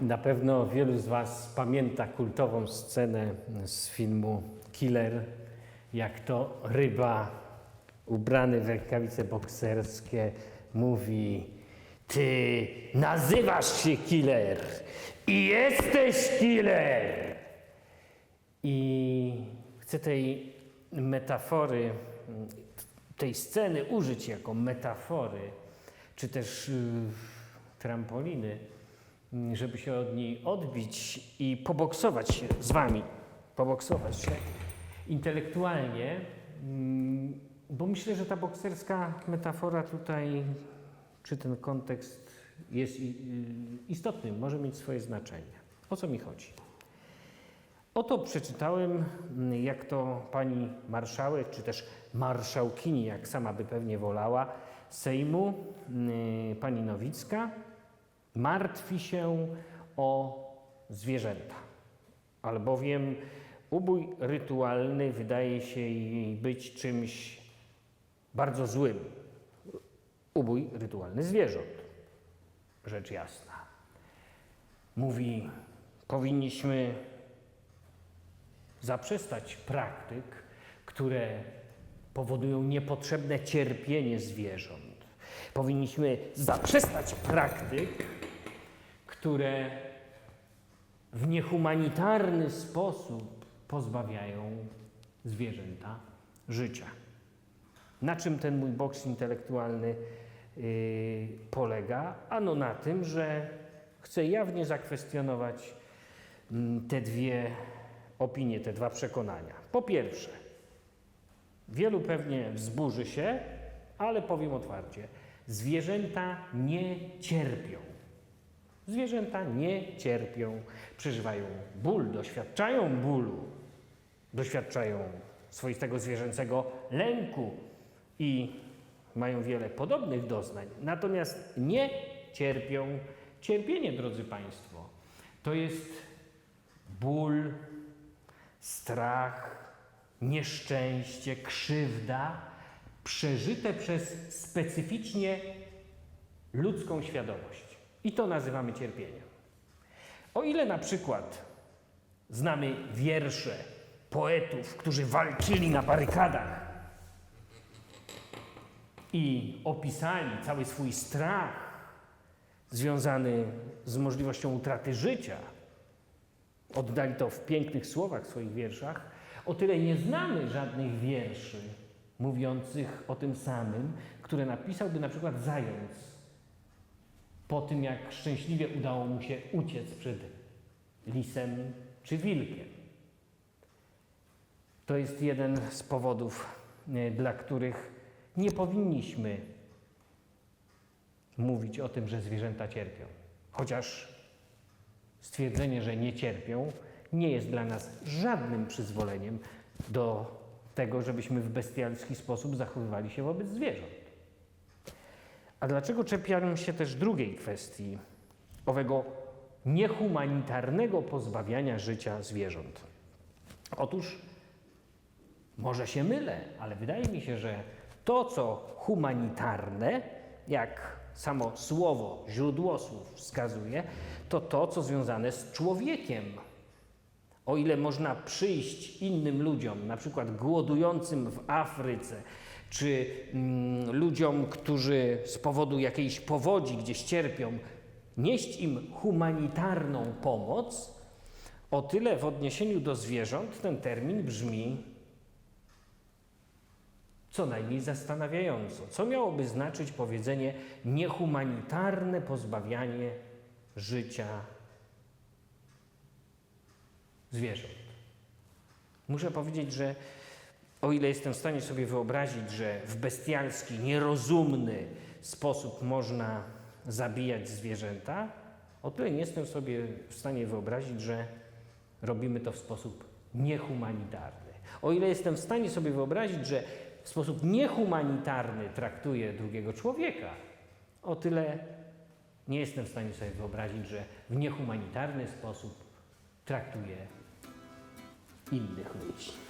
Na pewno wielu z Was pamięta kultową scenę z filmu Killer, jak to ryba ubrany w rękawice bokserskie mówi Ty nazywasz się Killer i jesteś Killer! I chcę tej metafory, tej sceny użyć jako metafory, czy też y, trampoliny, żeby się od niej odbić i poboksować się z Wami, poboksować się intelektualnie, mm, bo myślę, że ta bokserska metafora tutaj, czy ten kontekst jest y, istotny, może mieć swoje znaczenie. O co mi chodzi? Oto przeczytałem, mm, jak to pani marszałek, czy też marszałkini, jak sama by pewnie wolała, Sejmu, mm, pani Nowicka, martwi się o zwierzęta, albowiem ubój rytualny wydaje się jej być czymś bardzo złym. Ubój rytualny zwierząt, rzecz jasna. Mówi, powinniśmy zaprzestać praktyk, które powodują niepotrzebne cierpienie zwierząt. Powinniśmy zaprzestać praktyk, które w niehumanitarny sposób pozbawiają zwierzęta życia. Na czym ten mój boks intelektualny yy, polega? Ano na tym, że chcę jawnie zakwestionować mm, te dwie opinie, te dwa przekonania. Po pierwsze, wielu pewnie wzburzy się, ale powiem otwarcie: zwierzęta nie cierpią. Zwierzęta nie cierpią, przeżywają ból, doświadczają bólu, doświadczają swoistego zwierzęcego lęku i mają wiele podobnych doznań. Natomiast nie cierpią. Cierpienie, drodzy Państwo, to jest ból, strach, nieszczęście, krzywda przeżyte przez specyficznie ludzką świadomość. I to nazywamy cierpieniem. O ile na przykład znamy wiersze poetów, którzy walczyli na barykadach i opisali cały swój strach związany z możliwością utraty życia, oddali to w pięknych słowach w swoich wierszach, o tyle nie znamy żadnych wierszy mówiących o tym samym, które napisałby na przykład zając po tym, jak szczęśliwie udało mu się uciec przed lisem czy wilkiem. To jest jeden z powodów, e, dla których nie powinniśmy mówić o tym, że zwierzęta cierpią. Chociaż stwierdzenie, że nie cierpią, nie jest dla nas żadnym przyzwoleniem do tego, żebyśmy w bestialski sposób zachowywali się wobec zwierząt. A dlaczego czepiam się też drugiej kwestii, owego niehumanitarnego pozbawiania życia zwierząt? Otóż może się mylę, ale wydaje mi się, że to, co humanitarne, jak samo słowo, źródło słów wskazuje, to to, co związane z człowiekiem. O ile można przyjść innym ludziom, na przykład głodującym w Afryce, czy mm, ludziom, którzy z powodu jakiejś powodzi gdzieś cierpią, nieść im humanitarną pomoc, o tyle w odniesieniu do zwierząt ten termin brzmi co najmniej zastanawiająco. Co miałoby znaczyć powiedzenie niehumanitarne pozbawianie życia zwierząt? Muszę powiedzieć, że o ile jestem w stanie sobie wyobrazić, że w bestialski, nierozumny sposób można zabijać zwierzęta, o tyle nie jestem sobie w stanie wyobrazić, że robimy to w sposób niehumanitarny. O ile jestem w stanie sobie wyobrazić, że w sposób niehumanitarny traktuje drugiego człowieka, o tyle nie jestem w stanie sobie wyobrazić, że w niehumanitarny sposób traktuje і їх вийшло.